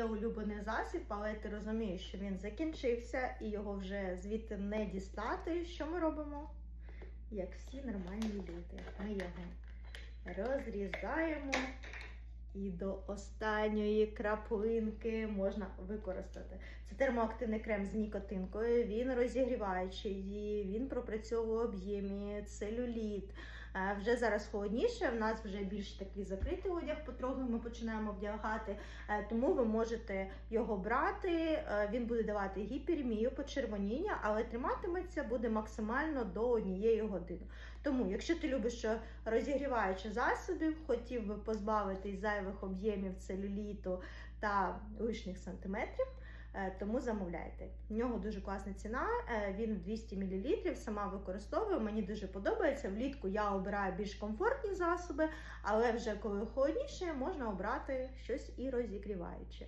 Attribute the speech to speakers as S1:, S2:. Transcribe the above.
S1: є улюблений засіб, але ти розумієш, що він закінчився і його вже звідти не дістати. Що ми робимо? Як всі нормальні люди. Ми його розрізаємо і до останньої краплинки можна використати. Це термоактивний крем з нікотинкою. Він розігріваючий, він пропрацьовує об'ємі, целюліт. Е, Вже зараз холодніше. В нас вже більш такий закритий одяг, потроху ми починаємо вдягати. Е, Тому ви можете його брати. Е, Він буде давати гіперемію, почервоніння, але триматиметься буде максимально до однієї години. Тому, якщо ти любиш е, розігріваючі засоби, хотів би позбавитись зайвих об'ємів целюліту та лишніх сантиметрів. Е, Тому замовляйте. В нього дуже класна ціна. е, Він 200 мл, сама використовую. Мені дуже подобається. Влітку я обираю більш комфортні засоби, але вже коли холодніше, можна обрати щось і розігріваюче.